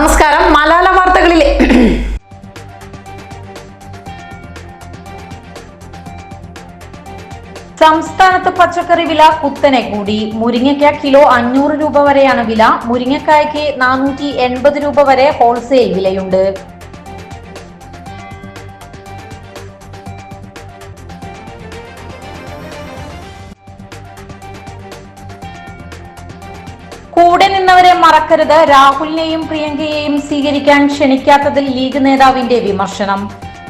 നമസ്കാരം. മലാല വാർത്തകളിലെ സംസ്ഥാനത്ത് പച്ചക്കറി വില കുത്തനെ കൂടി. മുരിങ്ങയ്ക്ക കിലോ അഞ്ഞൂറ് രൂപ വരെയാണ് വില. മുരിങ്ങക്കായ്ക്ക് നാനൂറ്റി എൺപത് രൂപ വരെ ഹോൾസെയിൽ വിലയുണ്ട്. കൂടെ നിന്നവരെ മറക്കരുത്. രാഹുലിനെയും പ്രിയങ്കയെയും സ്വീകരിക്കാൻ ക്ഷണിക്കാത്തതിൽ ലീഗ് നേതാവിന്റെ വിമർശനം.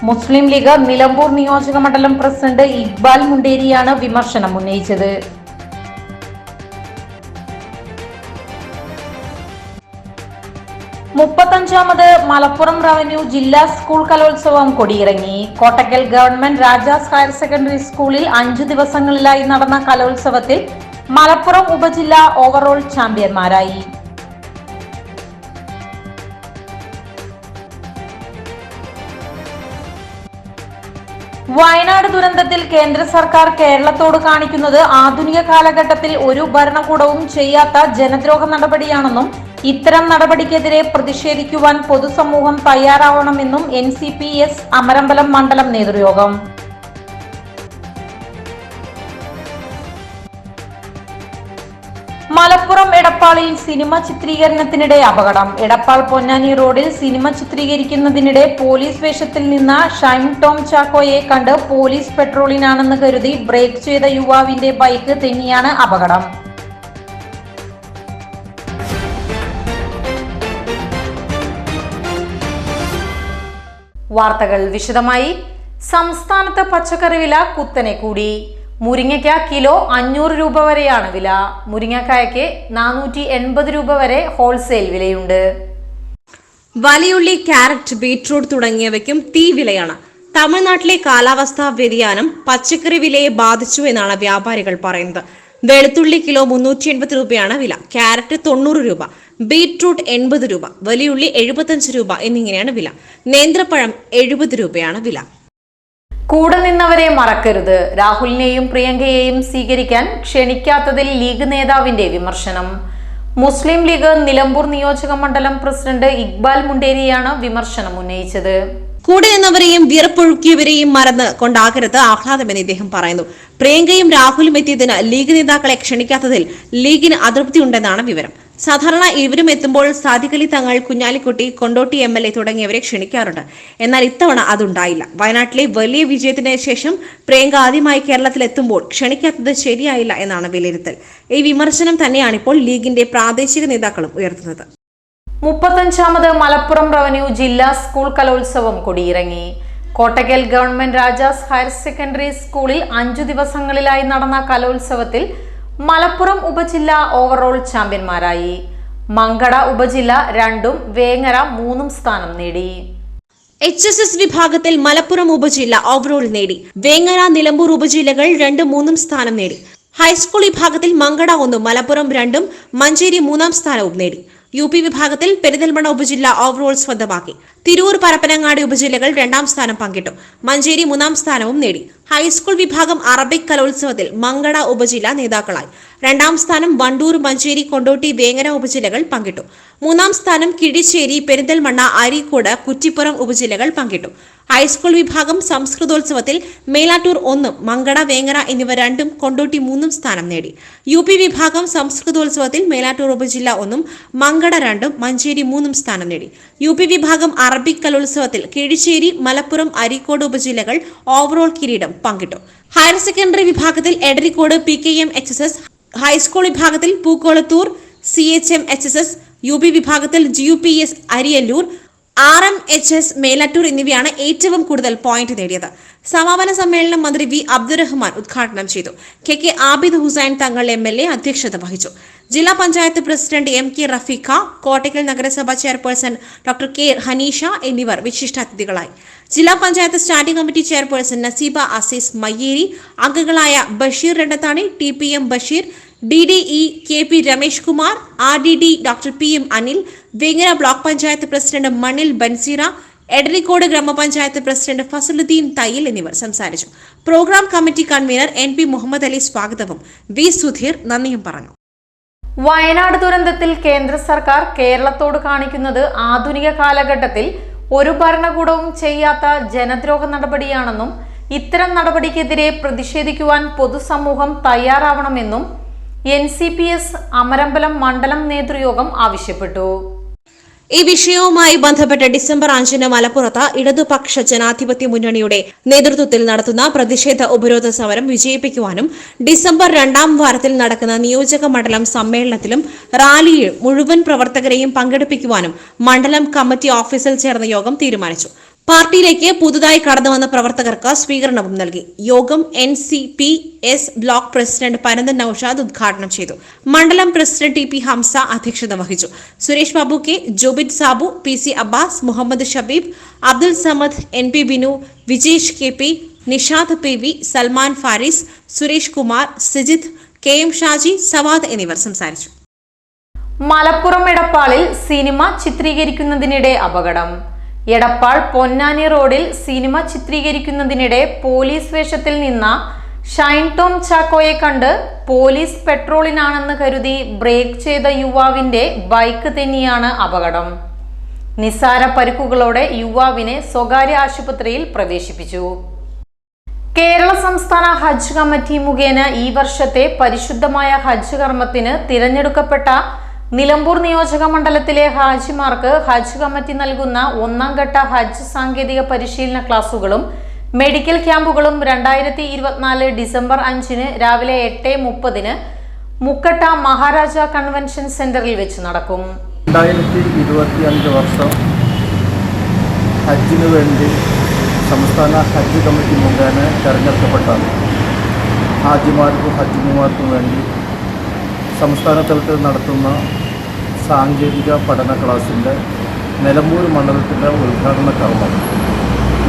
മുസ്ലിം ലീഗ് നിലമ്പൂർ നിയോജക മണ്ഡലം പ്രസിഡന്റ് ഇക്ബാൽ മുണ്ടേരിയാണ് വിമർശനം ഉന്നയിച്ചത്. മുപ്പത്തഞ്ചാമത് മലപ്പുറം റവന്യൂ ജില്ലാ സ്കൂൾ കലോത്സവം കൊടിയിറങ്ങി. Kottakkal government Rajas higher secondary സ്കൂളിൽ അഞ്ചു ദിവസങ്ങളിലായി നടന്ന കലോത്സവത്തിൽ മലപ്പുറം ഉപജില്ല ഓവറോൾ ചാമ്പ്യന്മാരായി. വയനാട് ദുരന്തത്തിൽ കേന്ദ്ര സർക്കാർ കേരളത്തോട് കാണിക്കുന്നത് ആധുനിക കാലഘട്ടത്തിൽ ഒരു ഭരണകൂടവും ചെയ്യാത്ത ജനദ്രോഹ നടപടിയാണെന്നും ഇത്തരം നടപടിക്കെതിരെ പ്രതിഷേധിക്കുവാൻ പൊതുസമൂഹം തയ്യാറാവണമെന്നും N C P S Amarambalam മണ്ഡലം നേതൃയോഗം. മലപ്പുറം എടപ്പാളിൽ സിനിമ ചിത്രീകരണത്തിനിടെ അപകടം. എടപ്പാൾ പൊന്നാനി റോഡിൽ സിനിമ ചിത്രീകരിക്കുന്നതിനിടെ പോലീസ് വേഷത്തിൽ നിന്ന ഷൈം ടോം ചാക്കോയെ കണ്ട് പോലീസ് പെട്രോളിനാണെന്ന് കരുതി ബ്രേക്ക് ചെയ്ത യുവാവിന്റെ ബൈക്ക് തെന്നിയാണ് അപകടം. വാർത്തകൾ വിശദമായി. സംസ്ഥാനത്ത് പച്ചക്കറി വില കുത്തനെ കൂടി. മുരിങ്ങയ്ക്ക കിലോ അഞ്ഞൂറ് രൂപ വരെയാണ് വില. മുരിങ്ങക്കായക്ക് നാനൂറ്റി എൺപത് രൂപ വരെ ഹോൾസെയിൽ വിലയുണ്ട്. വലിയുള്ളി ക്യാരറ്റ് ബീട്രൂട്ട് തുടങ്ങിയവയ്ക്കും തീ വിലയാണ്. തമിഴ്നാട്ടിലെ കാലാവസ്ഥാ വ്യതിയാനം പച്ചക്കറി വിലയെ ബാധിച്ചു എന്നാണ് വ്യാപാരികൾ പറയുന്നത്. വെളുത്തുള്ളി കിലോ മുന്നൂറ്റി എൺപത് രൂപയാണ് വില. ക്യാരറ്റ് തൊണ്ണൂറ് രൂപ ബീട്രൂട്ട് എൺപത് രൂപ വലിയുള്ളി എഴുപത്തഞ്ച് രൂപ എന്നിങ്ങനെയാണ് വില. നേന്ത്രപ്പഴം എഴുപത് രൂപയാണ് വില. കൂടെ നിന്നവരെ മറക്കരുത്. രാഹുലിനെയും പ്രിയങ്കയെയും സ്വീകരിക്കാൻ ക്ഷണിക്കാത്തതിൽ ലീഗ് നേതാവിന്റെ വിമർശനം. മുസ്ലിം ലീഗ് നിലമ്പൂർ നിയോജക മണ്ഡലം പ്രസിഡന്റ് ഇക്ബാൽ മുണ്ടേരിയാണ് വിമർശനം ഉന്നയിച്ചത്. കൂടെ നിന്നവരെയും വിയർപ്പൊഴുക്കിയവരെയും മറന്ന് കൊണ്ടാകരുത് ആഹ്ലാദമെന്ന് ഇദ്ദേഹം പറയുന്നു. പ്രിയങ്കയും രാഹുലും എത്തിയതിന് ലീഗ് നേതാക്കളെ ക്ഷണിക്കാത്തതിൽ ലീഗിന് അതൃപ്തി ഉണ്ടെന്നാണ് വിവരം. സാധാരണ ഇവരും എത്തുമ്പോൾ Sadiqali Thangal Kunhalikutty Kondotty M L A തുടങ്ങിയവരെ ക്ഷണിക്കാറുണ്ട്. എന്നാൽ ഇത്തവണ അതുണ്ടായില്ല. വയനാട്ടിലെ വലിയ വിജയത്തിന് ശേഷം പ്രിയങ്ക ആദ്യമായി കേരളത്തിൽ എത്തുമ്പോൾ ക്ഷണിക്കാത്തത് ശരിയായില്ല എന്നാണ് വിലയിരുത്തൽ. ഈ വിമർശനം തന്നെയാണ് ഇപ്പോൾ ലീഗിന്റെ പ്രാദേശിക നേതാക്കളും ഉയർത്തുന്നത്. മുപ്പത്തഞ്ചാമത് മലപ്പുറം റവന്യൂ ജില്ലാ സ്കൂൾ കലോത്സവം കൊടിയിറങ്ങി. Kottakkal government Rajas higher secondary സ്കൂളിൽ അഞ്ചു ദിവസങ്ങളിലായി നടന്ന കലോത്സവത്തിൽ മലപ്പുറം ഉപജില്ല ഓവറോൾ ചാമ്പ്യന്മാരായി. മങ്കട ഉപജില്ല രണ്ടും വേങ്ങര മൂന്നും സ്ഥാനം നേടി. എച്ച് എസ് എസ് വിഭാഗത്തിൽ മലപ്പുറം ഉപജില്ല ഓവറോൾ നേടി. വേങ്ങര നിലമ്പൂർ ഉപജില്ലകൾ രണ്ടും മൂന്നും സ്ഥാനം നേടി. ഹൈസ്കൂൾ വിഭാഗത്തിൽ മങ്കട ഒന്നും മലപ്പുറം രണ്ടും മഞ്ചേരി മൂന്നാം സ്ഥാനവും നേടി. യു പി വിഭാഗത്തിൽ പെരിന്തൽമണ്ണ ഉപജില്ല ഓവറോൾ സ്വന്തമാക്കി. തിരൂർ പരപ്പനങ്ങാടി ഉപജില്ലകൾ രണ്ടാം സ്ഥാനം പങ്കിട്ടു. മഞ്ചേരി മൂന്നാം സ്ഥാനവും നേടി. ഹൈസ്കൂൾ വിഭാഗം അറബിക് കലോത്സവത്തിൽ മങ്കട ഉപജില്ല നേതാക്കളായി. രണ്ടാം സ്ഥാനം വണ്ടൂർ മഞ്ചേരി കൊണ്ടോട്ടി വേങ്ങര ഉപജില്ലകൾ പങ്കിട്ടു. മൂന്നാം സ്ഥാനം കിഴിശ്ശേരി പെരിന്തൽമണ്ണ അരീക്കോട് കുറ്റിപ്പുറം ഉപജില്ലകൾ പങ്കിട്ടു. ഹൈസ്കൂൾ വിഭാഗം സംസ്കൃതോത്സവത്തിൽ മേലാറ്റൂർ ഒന്നും മങ്കട വേങ്ങര എന്നിവ രണ്ടും കൊണ്ടോട്ടി മൂന്നും സ്ഥാനം നേടി. യു പി വിഭാഗം സംസ്കൃതോത്സവത്തിൽ മേലാറ്റൂർ ഉപജില്ല ഒന്നും മങ്കട രണ്ടും മഞ്ചേരി മൂന്നും സ്ഥാനം നേടി. യു പി വിഭാഗം അറബിക് കലോത്സവത്തിൽ കിഴിശ്ശേരി മലപ്പുറം അരീക്കോട് ഉപജില്ലകൾ ഓവറോൾ കിരീടം പങ്കിട്ടു. ഹയർ സെക്കൻഡറി വിഭാഗത്തിൽ Edarikode P K M H S S high school വിഭാഗത്തിൽ Pookolathur C H M H S S U P വിഭാഗത്തിൽ G U P S Ariyallur R M H S Melattur എന്നിവയാണ് ഏറ്റവും കൂടുതൽ point നേടിയത്. സമാപന സമ്മേളനം മന്ത്രി വി അബ്ദുറഹ്മാൻ ഉദ്ഘാടനം ചെയ്തു. K K Abid Hussain Thangal M L A അധ്യക്ഷത വഹിച്ചു. ജില്ലാ panchayat president M K Rafeeqa Kottakkal നഗരസഭ ചെയർപേഴ്സൺ ഡോക്ടർ കെ ഹനീഷ എന്നിവർ വിശിഷ്ടാതിഥികളായി ജില്ലാ panchayat standing committee chairperson Naseeba Azeez Mayyeri അംഗങ്ങളായ Basheer Randathani T P M Basheer D D E K P Ramesh Kumar R D D doctor P M Anil Vengara block panchayat president Manil Banseera Edarikode ഗ്രാമപഞ്ചായത്ത് president Fasaluddin Thayyil എന്നിവർ സംസാരിച്ചു. Programme committee convener N P Muhammad Ali സ്വാഗതവും V Sudheer നന്ദിയും പറഞ്ഞു. വയനാട് ദുരന്തത്തിൽ കേന്ദ്ര സർക്കാർ കേരളത്തോട് കാണിക്കുന്നത് ആധുനിക കാലഘട്ടത്തിൽ ഒരു ഭരണകൂടവും ചെയ്യാത്ത ജനദ്രോഹ നടപടിയാണെന്നും ഇത്തരം നടപടിക്കെതിരെ പ്രതിഷേധിക്കുവാൻ പൊതുസമൂഹം തയ്യാറാവണമെന്നും N C P S Amarambalam മണ്ഡലം നേതൃയോഗം ആവശ്യപ്പെട്ടു. ഈ വിഷയവുമായി ബന്ധപ്പെട്ട് ഡിസംബർ അഞ്ചിന് മലപ്പുറത്ത് ഇടതുപക്ഷ ജനാധിപത്യ മുന്നണിയുടെ നേതൃത്വത്തിൽ നടത്തുന്ന പ്രതിഷേധ ഉപരോധ സമരം വിജയിപ്പിക്കുവാനും ഡിസംബർ രണ്ടാം വാരത്തിൽ നടക്കുന്ന നിയോജക മണ്ഡലം സമ്മേളനത്തിലും റാലിയിൽ മുഴുവൻ പ്രവർത്തകരെയും പങ്കെടുപ്പിക്കുവാനും മണ്ഡലം കമ്മിറ്റി ഓഫീസിൽ ചേർന്ന യോഗം തീരുമാനിച്ചു. പാർട്ടിയിലേക്ക് പുതുതായി കടന്നുവന്ന പ്രവർത്തകർക്ക് സ്വീകരണവും നൽകി. യോഗം N C P S block president Panandan Noushad ഉദ്ഘാടനം ചെയ്തു. മണ്ഡലം പ്രസിഡന്റ് ടി പി ഹംസ അധ്യക്ഷത വഹിച്ചു. Suresh Babu K Jobith Sabu P C Abbas Muhammad Shabeeb Abdul Samad N P Binu Vijesh K P Nishad P V Salman Faris Suresh Kumar Sijith K M Shaji Sawad എന്നിവർ സംസാരിച്ചു. Malappuram എടപ്പാളിൽ cinema ചിത്രീകരിക്കുന്നതിനിടെ അപകടം. എടപ്പാൾ പൊന്നാനി റോഡിൽ cinema ചിത്രീകരിക്കുന്നതിനിടെ police വേഷത്തിൽ നിന്ന ഷൈൻ ടോം ചാക്കോയെ കണ്ട് police പെട്രോളിനാണെന്ന് കരുതി break ചെയ്ത യുവാവിന്റെ ബൈക്ക് തന്നെയാണ് അപകടം. നിസ്സാര പരുക്കുകളോടെ യുവാവിനെ സ്വകാര്യ ആശുപത്രിയിൽ പ്രവേശിപ്പിച്ചു. കേരള സംസ്ഥാന ഹജ്ജ് കമ്മിറ്റി മുഖേന ഈ വർഷത്തെ പരിശുദ്ധമായ ഹജ്ജ് കർമ്മത്തിന് തിരഞ്ഞെടുക്കപ്പെട്ട നിലമ്പൂർ നിയോജക മണ്ഡലത്തിലെ ഹാജിമാർക്ക് ഹജ്ജ് കമ്മിറ്റി നൽകുന്ന ഒന്നാം ഘട്ട ഹജ്ജ് സാങ്കേതിക പരിശീലന ക്ലാസുകളും മെഡിക്കൽ ക്യാമ്പുകളും രണ്ടായിരത്തി ഇരുപത്തിനാല് ഡിസംബർ അഞ്ചിന് രാവിലെ എട്ട് മുപ്പതിന് മുക്കട്ട മഹാരാജ കൺവെൻഷൻ സെന്ററിൽ വെച്ച് നടക്കും. രണ്ടായിരത്തി ഇരുപത്തി അഞ്ച് വർഷം ഹജ്ജിനു വേണ്ടി സംസ്ഥാന ഹജ്ജ് കമ്മിറ്റി മുഖേന തെരഞ്ഞെടുക്കപ്പെട്ടാണ് ഹാജിമാർക്കും ഹജ്ജിമാർക്കും വേണ്ടി സംസ്ഥാന തലത്തിൽ നടത്തുന്ന സാങ്കേതിക പഠന ക്ലാസിന്റെ നിലമ്പൂർ മണ്ഡലത്തിന്റെ ഉദ്ഘാടന കർമ്മം.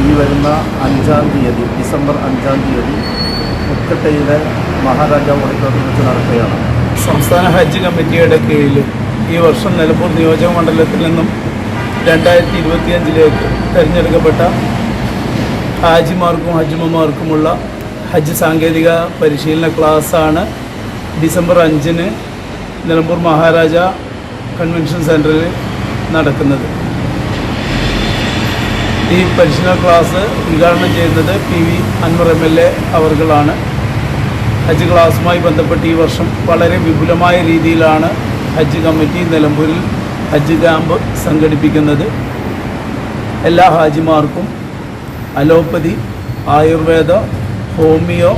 ഈ വരുന്ന അഞ്ചാം തീയതി ഡിസംബർ അഞ്ചാം തീയതി മുക്കട്ടയിലെ മഹാരാജാ ഓഡിറ്റോറിയം വെച്ച് നടക്കുകയാണ്. സംസ്ഥാന ഹജ്ജ് കമ്മിറ്റിയുടെ കീഴിൽ ഈ വർഷം നിലമ്പൂർ നിയോജക മണ്ഡലത്തിൽ നിന്നും രണ്ടായിരത്തി ഇരുപത്തിയഞ്ചിലേക്ക് തിരഞ്ഞെടുക്കപ്പെട്ട ഹാജിമാർക്കും ഹജ്ജുമ്മമാർക്കുമുള്ള ഹജ്ജ് സാങ്കേതിക പരിശീലന ക്ലാസ്സാണ് ഡിസംബർ അഞ്ചിന് നിലമ്പൂർ മഹാരാജ കൺവെൻഷൻ സെന്ററിൽ നടക്കുന്നത്. ഈ പരിശീലന ക്ലാസ് ഉദ്ഘാടനം ചെയ്യുന്നത് P V Anvar M L A അവർകളാണ്. ഹജ്ജ് ക്ലാസ്സുമായി ബന്ധപ്പെട്ട് ഈ വർഷം വളരെ വിപുലമായ രീതിയിലാണ് ഹജ്ജ് കമ്മിറ്റി നിലമ്പൂരിൽ ഹജ്ജ് ക്യാമ്പ് സംഘടിപ്പിക്കുന്നത്. എല്ലാ ഹാജിമാർക്കും അലോപ്പതി ആയുർവേദ ഹോമിയോ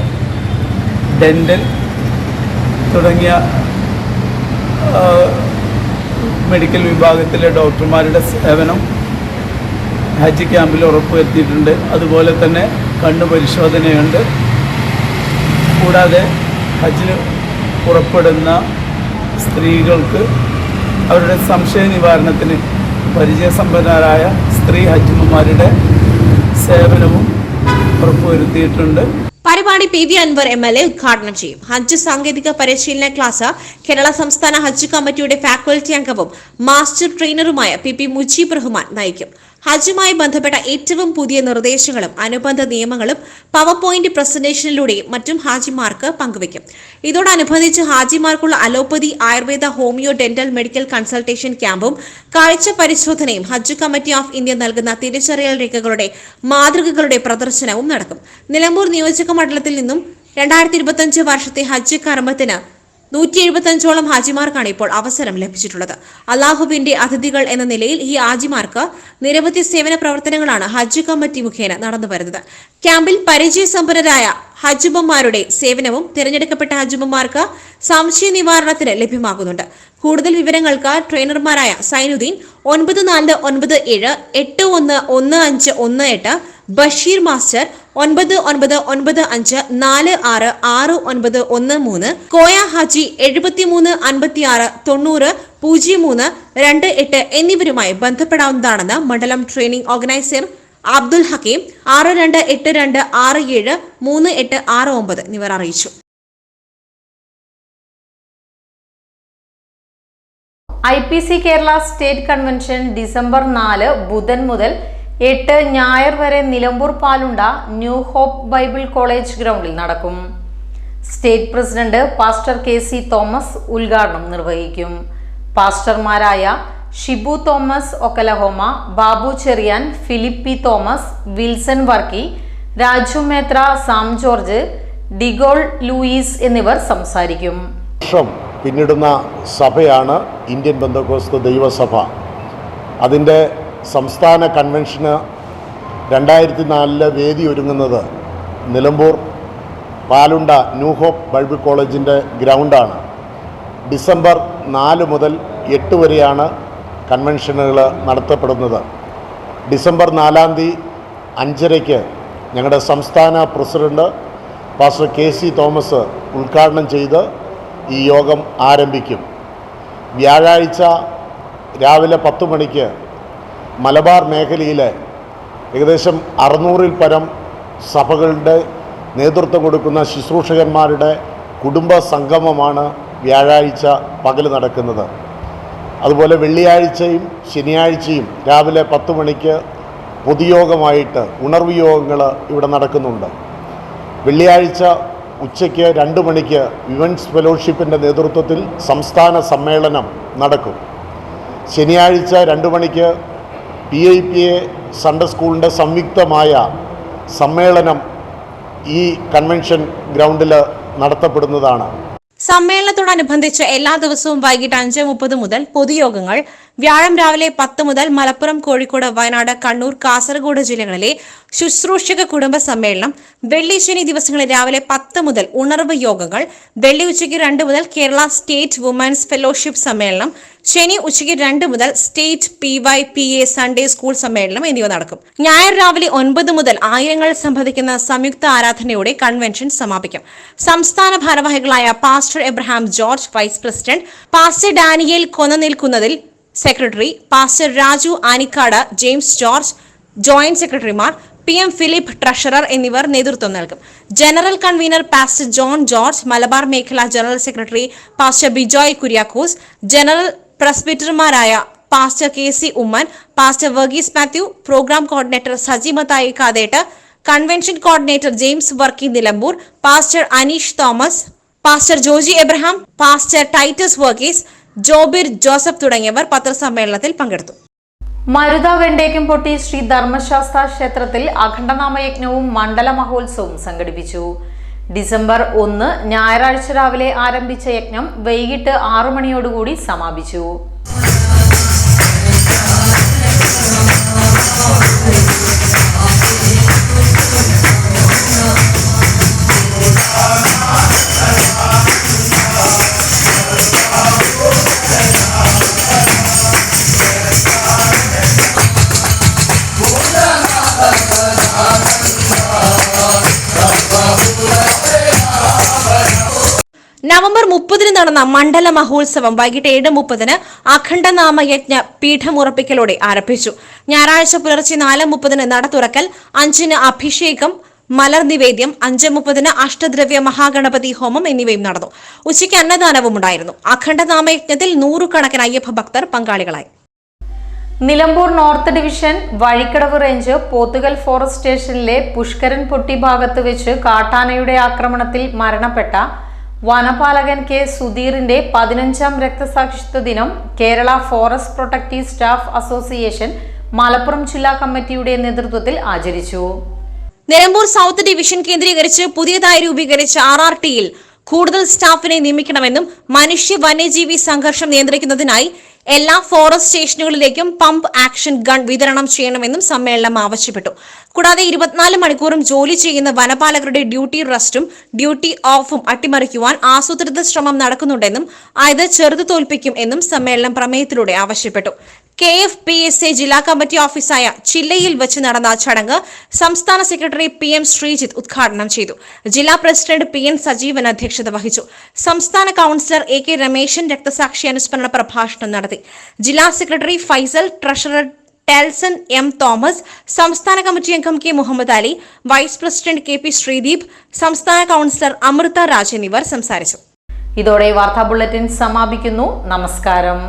ഡെന്റൽ തുടങ്ങിയ മെഡിക്കൽ വിഭാഗത്തിലെ ഡോക്ടർമാരുടെ സേവനം ഹജ്ജ് ക്യാമ്പിൽ ഉറപ്പുവരുത്തിയിട്ടുണ്ട്. അതുപോലെ തന്നെ കണ്ണു പരിശോധനയുണ്ട്. കൂടാതെ ഹജ്ജിന് പുറപ്പെടുന്ന സ്ത്രീകൾക്ക് അവരുടെ സംശയ നിവാരണത്തിന് പരിചയസമ്പന്നരായ സ്ത്രീ ഹജ്ജുമാരുടെ സേവനവും ഉറപ്പുവരുത്തിയിട്ടുണ്ട്. പരിപാടി P V Anvar M L A ഉദ്ഘാടനം ചെയ്യും. ഹജ്ജ് സാങ്കേതിക പരിശീലന ക്ലാസ് കേരള സംസ്ഥാന ഹജ്ജ് കമ്മിറ്റിയുടെ ഫാക്കൽറ്റി അംഗവും മാസ്റ്റർ ട്രെയിനറുമായ പി പി മുജീബ് റഹ്മാൻ നയിക്കും. ഹജ്ജുമായി ബന്ധപ്പെട്ട ഏറ്റവും പുതിയ നിർദ്ദേശങ്ങളും അനുബന്ധ നിയമങ്ങളും പവർ പോയിന്റ് പ്രസന്റേഷനിലൂടെയും മറ്റും ഹാജിമാർക്ക് പങ്കുവയ്ക്കും. ഇതോടനുബന്ധിച്ച് ഹാജിമാർക്കുള്ള allopathy Ayurveda homeo dental medical consultation ക്യാമ്പും കാഴ്ച പരിശോധനയും ഹജ്ജ് കമ്മിറ്റി ഓഫ് ഇന്ത്യ നൽകുന്ന തിരിച്ചറിയൽ രേഖകളുടെ മാതൃകകളുടെ പ്രദർശനവും നടക്കും. നിലമ്പൂർ നിയോജക മണ്ഡലത്തിൽ നിന്നും രണ്ടായിരത്തി ഇരുപത്തിയഞ്ച് വർഷത്തെ ഹജ്ജ് കർമ്മത്തിന് നൂറ്റി എഴുപത്തഞ്ചോളം ഹാജിമാർക്കാണ് ഇപ്പോൾ അവസരം ലഭിച്ചിട്ടുള്ളത്. അള്ളാഹുബിന്റെ അതിഥികൾ എന്ന നിലയിൽ ഈ ഹാജിമാർക്ക് നിരവധി സേവന പ്രവർത്തനങ്ങളാണ് ഹജ്ജ് കമ്മിറ്റി മുഖേന നടന്നു വരുന്നത്. ക്യാമ്പിൽ പരിചയസമ്പന്നരായ ഹജ്ജുബന്മാരുടെ സേവനവും തിരഞ്ഞെടുക്കപ്പെട്ട ഹജ്ജുബന്മാർക്ക് സംശയ നിവാരണത്തിന് ലഭ്യമാകുന്നുണ്ട്. കൂടുതൽ വിവരങ്ങൾക്ക് ട്രെയിനർമാരായ സൈനുദ്ദീൻ ഒൻപത് നാല് ഒൻപത് ഏഴ് എട്ട് ഒന്ന് ഒന്ന് അഞ്ച് ഒന്ന് എട്ട് ബഷീർ മാസ്റ്റർ ഒൻപത് ഒൻപത് ഒൻപത് അഞ്ച് നാല് ആറ് ആറ് ഒൻപത് ഒന്ന് മൂന്ന് കോയ ഹാജി എഴുപത്തിമൂന്ന് അൻപത്തിയാറ് തൊണ്ണൂറ് പൂജ്യം മൂന്ന് രണ്ട് എട്ട് എന്നിവരുമായി ബന്ധപ്പെടാവുന്നതാണെന്ന് മണ്ഡലം ട്രെയിനിംഗ് ഓർഗനൈസർ അബ്ദുൽ ഹക്കീം ആറ് രണ്ട് എട്ട് രണ്ട് ആറ് ഏഴ് മൂന്ന് എട്ട് ആറ് ഒമ്പത് എന്നിവർ അറിയിച്ചു. I P C Kerala state convention December നാല് ബുധൻ മുതൽ എട്ട് ഞായർ വരെ Nilambur Palunda new hope Bible college ഗ്രൗണ്ടിൽ നടക്കും. State president pastor K C Thomas ഉദ്ഘാടനം നിർവഹിക്കും. പാസ്റ്റർമാരായ Shibu Thomas Oklahoma Babu Cherian Philip Thomas Wilson Varkey Raju Methra Sam George Digol Louis എന്നിവർ സംസാരിക്കും. വർഷം പിന്നിടുന്ന സഭയാണ് ഇന്ത്യൻ ബന്ധക്കോസ്ത ദൈവസഭ. അതിന്റെ സംസ്ഥാന കൺവെൻഷന് രണ്ടായിരത്തി നാലിൽ വേദി ഒരുങ്ങുന്നത് Nilambur Palunda new hope Bible കോളേജിന്റെ ഗ്രൗണ്ടാണ്. ഡിസംബർ നാല് മുതൽ എട്ട് വരെയാണ് കൺവെൻഷനുകൾ നടത്തപ്പെടുന്നത്. ഡിസംബർ നാലാം തീയതി അഞ്ചരയ്ക്ക് ഞങ്ങളുടെ സംസ്ഥാന president pastor K C Thomas ഉദ്ഘാടനം ചെയ്ത് ഈ യോഗം ആരംഭിക്കും. വ്യാഴാഴ്ച രാവിലെ പത്ത് മണിക്ക് മലബാർ മേഖലയിലെ ഏകദേശം അറുന്നൂറിൽ പരം സഭകളുടെ നേതൃത്വം കൊടുക്കുന്ന ശുശ്രൂഷകന്മാരുടെ കുടുംബ സംഗമമാണ് വ്യാഴാഴ്ച പകൽ നടക്കുന്നത്. അതുപോലെ വെള്ളിയാഴ്ചയും ശനിയാഴ്ചയും രാവിലെ പത്ത് മണിക്ക് പൊതുയോഗമായിട്ട് ഉണർവ് യോഗങ്ങൾ ഇവിടെ നടക്കുന്നുണ്ട്. വെള്ളിയാഴ്ച ഉച്ചയ്ക്ക് രണ്ട് മണിക്ക് വിമൻസ് ഫെലോഷിപ്പിന്റെ നേതൃത്വത്തിൽ സംസ്ഥാന സമ്മേളനം നടക്കും. ശനിയാഴ്ച രണ്ട് മണിക്ക് P I P A Sunday സ്കൂളിന്റെ സംയുക്തമായ സമ്മേളനം ഈ കൺവെൻഷൻ ഗ്രൗണ്ടിൽ നടത്തപ്പെടുന്നതാണ്. സമ്മേളനത്തോടനുബന്ധിച്ച് എല്ലാ ദിവസവും വൈകിട്ട് അഞ്ച് മുപ്പത് മുതൽ പൊതുയോഗങ്ങൾ വ്യാഴം രാവിലെ പത്ത് മുതൽ മലപ്പുറം കോഴിക്കോട് വയനാട് കണ്ണൂർ കാസർഗോഡ് ജില്ലകളിലെ ശുശ്രൂഷക കുടുംബ സമ്മേളനം വെള്ളി ശനി ദിവസങ്ങളിൽ രാവിലെ പത്ത് മുതൽ ഉണർവ് യോഗങ്ങൾ വെള്ളി ഉച്ചയ്ക്ക് രണ്ട് മുതൽ കേരള സ്റ്റേറ്റ് വുമൻസ് ഫെലോഷിപ്പ് സമ്മേളനം ശനി ഉച്ചയ്ക്ക് രണ്ട് മുതൽ state P Y P A Sunday school സമ്മേളനം എന്നിവ നടക്കും. ഞായർ രാവിലെ ഒൻപത് മുതൽ ആയിരങ്ങൾ സംബന്ധിക്കുന്ന സംയുക്ത ആരാധനയോടെ കൺവെൻഷൻ സമാപിക്കും. സംസ്ഥാന ഭാരവാഹികളായ pastor Abraham George vice president pastor Daniel കൊന്നനിൽക്കുന്നതിൽ secretary pastor Raju Anikkad James George joint സെക്രട്ടറിമാർ പി എം ഫിലിപ്പ് ട്രഷറർ എന്നിവർ നേതൃത്വം നൽകും. General convener pastor John George Malabar മേഖല general secretary pastor Bijoy Kuriakose general പ്രസ്ബിറ്റർമാരായ pastor K C Oommen pastor Varghese Mathew programme coordinator Saji Mathai Kathet convention coordinator James Varkey Nilambur pastor Aneesh Thomas pastor Joji Abraham pastor Titus Varghese Jobir Joseph തുടങ്ങിയവർ പത്രസമ്മേളനത്തിൽ പങ്കെടുത്തു. മരുത വെണ്ടേക്കും പൊട്ടി ശ്രീ ധർമ്മശാസ്ത്ര ക്ഷേത്രത്തിൽ അഖണ്ഡനാമയജ്ഞവും മണ്ഡല മഹോത്സവവും സംഘടിപ്പിച്ചു. December ഒന്ന് ഞായറാഴ്ച രാവിലെ ആരംഭിച്ച യജ്ഞം വൈകിട്ട് ആറു മണിയോടുകൂടി സമാപിച്ചു. മുപ്പതിന് നടന്ന മണ്ഡല മഹോത്സവം വൈകിട്ട് ഏഴ് മുപ്പതിന് അഖണ്ഡനാമയജ്ഞ പീഠമുറപ്പിക്കലോടെ ആരംഭിച്ചു. ഞായറാഴ്ച പുലർച്ചെ നാല് മുപ്പതിന് നട തുറക്കൽ അഞ്ചിന് അഭിഷേകം മലർ നിവേദ്യം അഞ്ച് മുപ്പതിന് അഷ്ടദ്രവ്യ മഹാഗണപതി ഹോമം എന്നിവയും നടന്നു. ഉച്ചയ്ക്ക് അന്നദാനവും ഉണ്ടായിരുന്നു. അഖണ്ഡനാമയജ്ഞത്തിൽ നൂറുകണക്കിന് അയ്യപ്പ ഭക്തർ പങ്കാളികളായി. Nilambur north division Vazhikkadavu range Pothukal forest സ്റ്റേഷനിലെ പുഷ്കരൻ പൊട്ടി ഭാഗത്ത് വെച്ച് കാട്ടാനയുടെ ആക്രമണത്തിൽ മരണപ്പെട്ട വനപാലകൻ കെ സുധീറിന്റെ പതിനഞ്ചാം രക്തസാക്ഷിത്വ ദിനം Kerala forest protective staff association Malappuram ജില്ലാ കമ്മിറ്റിയുടെ നേതൃത്വത്തിൽ ആചരിച്ചു. നിലമ്പൂർ സൗത്ത് ഡിവിഷൻ കേന്ദ്രീകരിച്ച് പുതിയതായി രൂപീകരിച്ച ആർ ആർ ടിയിൽ കൂടുതൽ സ്റ്റാഫിനെ നിയമിക്കണമെന്നും മനുഷ്യ വന്യജീവി സംഘർഷം നിയന്ത്രിക്കുന്നതിനായി എല്ലാ ഫോറസ്റ്റ് സ്റ്റേഷനുകളിലേക്കും പമ്പ് ആക്ഷൻ ഗൺ വിതരണം ചെയ്യണമെന്നും സമ്മേളനം ആവശ്യപ്പെട്ടു. കൂടാതെ ഇരുപത്തിനാല് മണിക്കൂറും ജോലി ചെയ്യുന്ന വനപാലകരുടെ ഡ്യൂട്ടി റെസ്റ്റും ഡ്യൂട്ടി ഓഫും അട്ടിമറിക്കുവാൻ ആസൂത്രിത ശ്രമം നടക്കുന്നുണ്ടെന്നും അത് ചെറുതു തോൽപ്പിക്കും എന്നും സമ്മേളനം പ്രമേയത്തിലൂടെ ആവശ്യപ്പെട്ടു. K F P S A ജില്ലാ കമ്മിറ്റി ഓഫീസായ ചില്ലയിൽ വെച്ച് നടന്ന ചടങ്ങ് സംസ്ഥാന സെക്രട്ടറി പി എം ശ്രീജിത്ത് ഉദ്ഘാടനം ചെയ്തു. ജില്ലാ പ്രസിഡന്റ് പി എൻ സജീവൻ അധ്യക്ഷത വഹിച്ചു. സംസ്ഥാന കൌൺസിലർ എ കെ രമേശൻ രക്തസാക്ഷി അനുസ്മരണ പ്രഭാഷണം നടത്തി. ജില്ലാ secretary Faisal treasurer Telson M Thomas സംസ്ഥാന കമ്മിറ്റി അംഗം K Muhammad Ali vice president K P Sreedeep സംസ്ഥാന കൌൺസിലർ അമൃത രാജ് എന്നിവർ സംസാരിച്ചു. ഇതോടെ വാർത്താ ബുള്ളറ്റിൻ സമാപിക്കുന്നു. നമസ്കാരം.